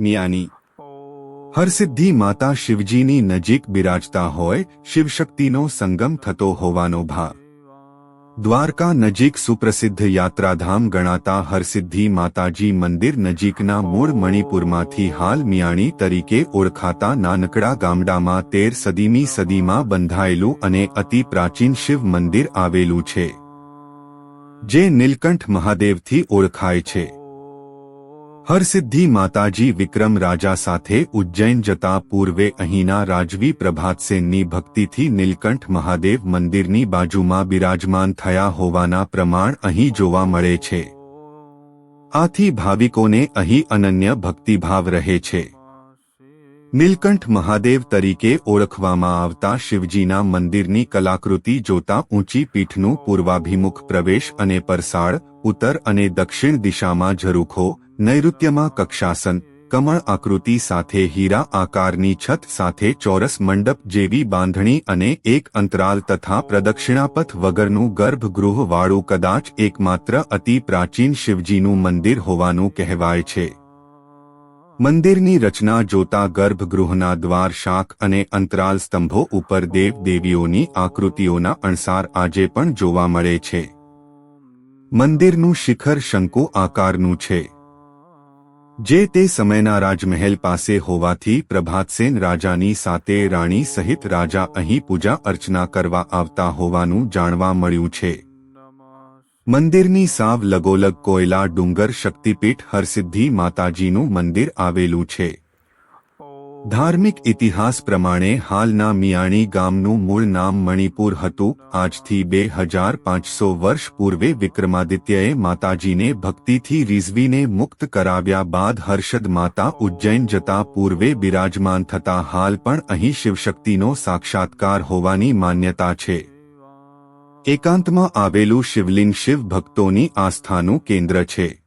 મિયાની. હરસિદ્ધિ માતા શિવજીની નજીક બિરાજતા હોય, શિવશક્તિનો સંગમ થતો હોવાનો ભાવ. દ્વારકા નજીક સુપ્રસિદ્ધ યાત્રાધામ ગણાતા હરસિદ્ધિ માતાજી મંદિર નજીકના મૂળ મણિપુરમાંથી હાલ મિયાણી તરીકે ઓળખાતા નાનકડા ગામડામાં તેર સદીમી સદીમાં બંધાયેલું અને અતિ પ્રાચીન શિવ મંદિર આવેલું છે. જે નીલકંઠ મહાદેવથી ઓળખાય છે. હરસિદ્ધિ માતાજી વિક્રમ રાજા સાથે ઉજ્જૈન જતા પૂર્વે અહીંના રાજવી પ્રભાતસેનની ભક્તિથી નીલકંઠ મહાદેવ મંદિરની બાજુમાં બિરાજમાન થયા હોવાના પ્રમાણ અહીં જોવા મળે છે. આથી ભાવિકોને અહીં અનન્ય ભક્તિભાવ રહે છે. નીલકંઠ મહાદેવ તરીકે ઓળખવામાં આવતા શિવજીના મંદિરની કલાકૃતિ જોતા ઊંચી પીઠનું પૂર્વાભિમુખ પ્રવેશ અને પરસાળ ઉત્તર અને દક્ષિણ દિશામાં ઝરૂખો નૈઋત્યમાં કક્ષાસન કમળ આકૃતિ સાથે હીરા આકારની છત સાથે ચોરસ મંડપ જેવી બાંધણી અને એક અંતરાલ તથા પ્રદક્ષિણાપથ વગરનું ગર્ભગૃહવાળું કદાચ એકમાત્ર અતિ પ્રાચીન શિવજીનું મંદિર હોવાનું કહેવાય છે મંદિરની રચના જોતા ગર્ભગૃહના દ્વાર શાખ અને અંતરાલ સ્તંભો ઉપર દેવ દેવીઓની આકૃતિઓના અણસાર આજે પણ જોવા મળે છે મંદિરનું શિખર શંકુ આકારનું છે જે તે સમયના રાજમહેલ પાસે હોવાથી પ્રભાતસેન રાજાની સાથે રાણી સહિત રાજા અહીં પૂજા અર્ચના કરવા આવતા હોવાનું જાણવા મળ્યું છે. મંદિરની સાવ લગોલગ કોયલા ડુંગર શક્તિપીઠ હરસિદ્ધિ માતાજીનું મંદિર આવેલું છે. ધાર્મિક ઇતિહાસ પ્રમાણે હાલના મિયાણી ગામનું મૂળ નામ મણિપુર હતું. આજથી બે હજાર પાંચસો વર્ષ પૂર્વે વિક્રમાદિત્યએ માતાજીને ભક્તિથી રીઝવીને મુક્ત કરાવ્યા બાદ હર્ષદ માતા ઉજ્જૈન જતા પૂર્વે બિરાજમાન થતા હાલ પણ અહીં શિવશક્તિનો સાક્ષાત્કાર હોવાની માન્યતા છે. એકાંતમાં આવેલું શિવલિંગ શિવ ભક્તોની આસ્થાનું કેન્દ્ર છે.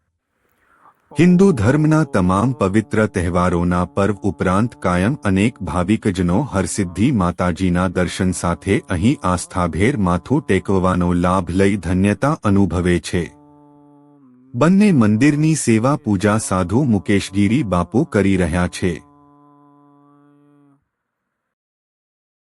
હિન્દુ ધર્મના તમામ પવિત્ર તહેવારોના પર્વ ઉપરાંત કાયમ અનેક ભાવિકજનો હરસિદ્ધિ માતાજીના દર્શન સાથે અહીં આસ્થાભેર માથું ટેકવવાનો લાભ લઈ ધન્યતા અનુભવે છે. બંને મંદિરની સેવા પૂજા સાધુ મુકેશગીરી બાપુ કરી રહ્યા છે.